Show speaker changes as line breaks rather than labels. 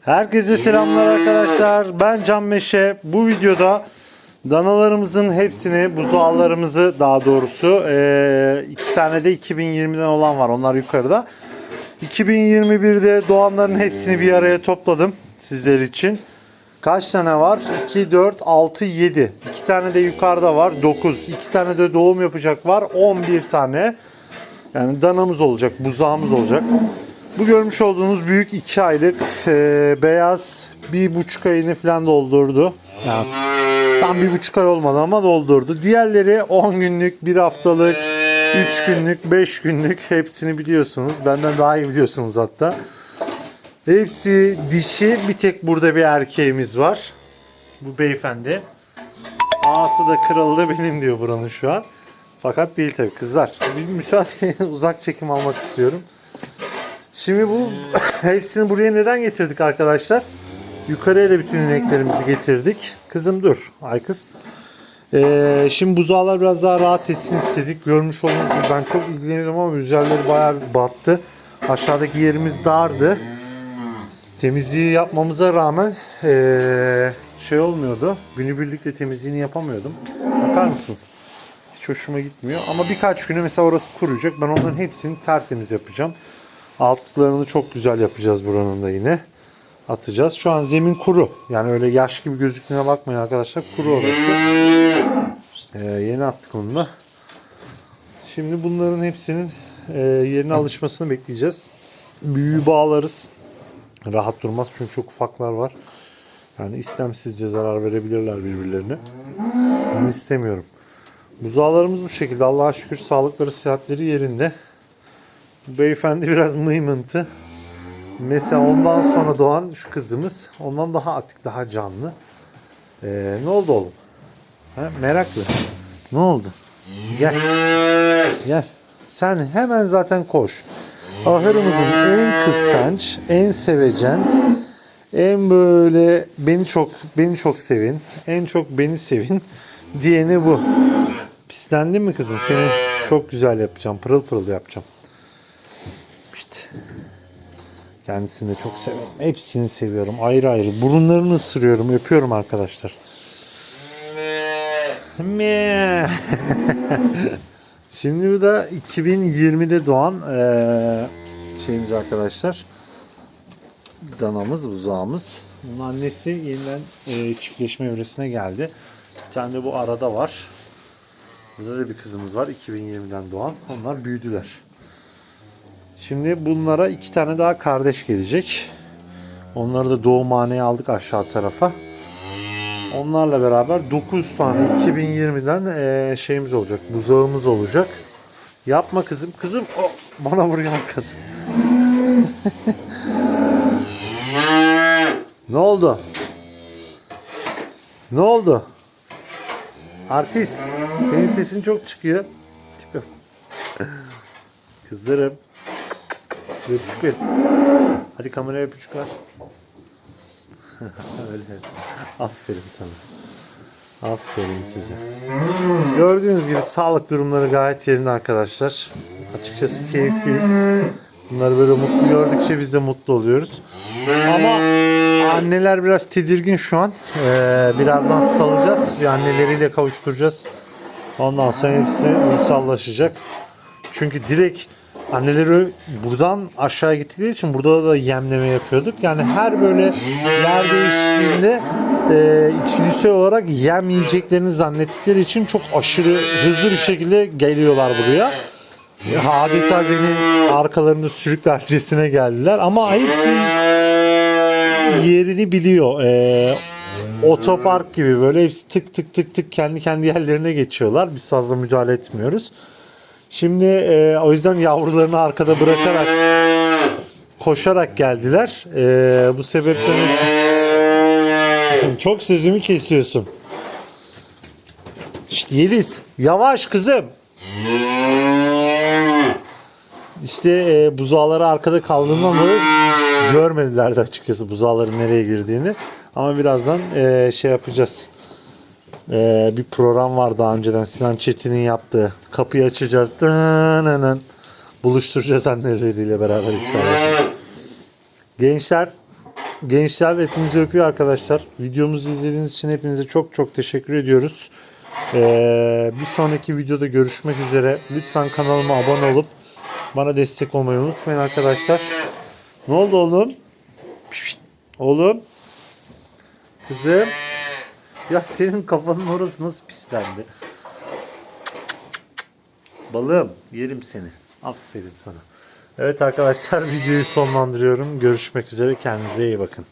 Herkese selamlar arkadaşlar. Ben Can Meşe. Bu videoda danalarımızın hepsini, buzağlarımızı daha doğrusu iki tane de 2020'den olan var. Onlar yukarıda. 2021'de doğanların hepsini bir araya topladım sizler için. Kaç tane var? 2, 4, 6, 7. 2 tane de yukarıda var. 9. 2 tane de doğum yapacak var. 11 tane. Yani danamız olacak, buzağımız olacak. Bu görmüş olduğunuz büyük 2 aylık e, beyaz bir buçuk ayını falan doldurdu. Yani tam bir buçuk ay olmadı ama doldurdu. Diğerleri 10 günlük, 1 haftalık, 3 günlük, 5 günlük hepsini biliyorsunuz. Benden daha iyi biliyorsunuz hatta. Hepsi dişi. Bir tek burada bir erkeğimiz var. Bu beyefendi. Ağası da kırıldı benim diyor buranın şu an. Fakat değil tabii kızlar. Bir müsaade uzak çekim almak istiyorum. Şimdi bu hepsini buraya neden getirdik arkadaşlar? Yukarıya da bütün ineklerimizi getirdik. Kızım dur. Ay kız. Ee, şimdi buzağlar biraz daha rahat etsin istedik. Görmüş olduğunuz gibi ben çok ilgileniyorum ama üzerleri bayağı battı. Aşağıdaki yerimiz dardı. Temizliği yapmamıza rağmen ee, şey olmuyordu. Günübirlikte temizliğini yapamıyordum. Bakar mısınız? Hiç hoşuma gitmiyor. Ama birkaç günü mesela orası kuruyacak. Ben onların hepsini tertemiz yapacağım. Altlarını çok güzel yapacağız buranın da yine. Atacağız. Şu an zemin kuru. Yani öyle yaş gibi gözüktüğüne bakmayın arkadaşlar. Kuru orası. Ee, yeni attık onu da. Şimdi bunların hepsinin e, yerine alışmasını bekleyeceğiz. Büyüğü bağlarız. Rahat durmaz çünkü çok ufaklar var. Yani istemsizce zarar verebilirler birbirlerine. Bunu istemiyorum. Buzağlarımız bu şekilde. Allah'a şükür sağlıkları, sıhhatleri yerinde. Beyefendi biraz mıymıntı. Mesela ondan sonra doğan şu kızımız ondan daha atik, daha canlı. Ee, ne oldu oğlum? Ha, meraklı. Ne oldu? Gel. Gel. Sen hemen zaten koş. Ahırımızın en kıskanç, en sevecen, en böyle beni çok beni çok sevin, en çok beni sevin diyeni bu. Pislendin mi kızım? Seni çok güzel yapacağım. Pırıl pırıl yapacağım. İşte. Kendisini de çok seviyorum. Hepsini seviyorum. Ayrı ayrı. Burunlarını ısırıyorum. Öpüyorum arkadaşlar. Şimdi bu da 2020'de doğan eee, şeyimiz arkadaşlar. Danamız, buzağımız. Bunun annesi yeniden çiftleşme evresine geldi. Bir tane de bu arada var. Burada da bir kızımız var 2020'den doğan. Onlar büyüdüler. Şimdi bunlara iki tane daha kardeş gelecek. Onları da doğumhaneye aldık aşağı tarafa. Onlarla beraber 9 tane 2020'den eee, şeyimiz olacak. Buzağımız olacak. Yapma kızım. Kızım oh, bana vuruyor kadın. ne oldu? Ne oldu? Artist. Senin sesin çok çıkıyor. Kızlarım. Öpücük ver. Hadi kameraya öpücük ver. Öyle. Aferin sana. Aferin size. Gördüğünüz gibi sağlık durumları gayet yerinde arkadaşlar. Açıkçası keyifliyiz. Bunları böyle mutlu gördükçe biz de mutlu oluyoruz. Ama anneler biraz tedirgin şu an. Ee, birazdan salacağız. Bir anneleriyle kavuşturacağız. Ondan sonra hepsi uysallaşacak. Çünkü direkt anneleri buradan aşağı gittikleri için burada da yemleme yapıyorduk. Yani her böyle yer değişikliğinde e, içgüdüsel olarak yem yiyeceklerini zannettikleri için çok aşırı hızlı bir şekilde geliyorlar buraya. Adeta beni arkalarında sürüklercesine geldiler ama hepsi yerini biliyor. Ee, otopark gibi böyle hepsi tık tık tık tık kendi kendi yerlerine geçiyorlar. Biz fazla müdahale etmiyoruz. Şimdi e, o yüzden yavrularını arkada bırakarak koşarak geldiler. E, bu sebepten ötürü çok sözümü kesiyorsun. İşte Yeliz yavaş kızım. İşte e, buzağları arkada kaldığından dolayı görmedilerdi açıkçası buzağların nereye girdiğini. Ama birazdan e, şey yapacağız. E, bir program var daha önceden Sinan Çetin'in yaptığı. Kapıyı açacağız. Dınının. Buluşturacağız anneleriyle beraber inşallah. Gençler Gençler hepinizi öpüyor arkadaşlar. Videomuzu izlediğiniz için hepinize çok çok teşekkür ediyoruz. Ee, bir sonraki videoda görüşmek üzere. Lütfen kanalıma abone olup bana destek olmayı unutmayın arkadaşlar. Ne oldu oğlum? Oğlum. Kızım. Ya senin kafanın orası nasıl pislendi? Balığım yerim seni. Aferin sana. Evet arkadaşlar videoyu sonlandırıyorum. Görüşmek üzere. Kendinize iyi bakın.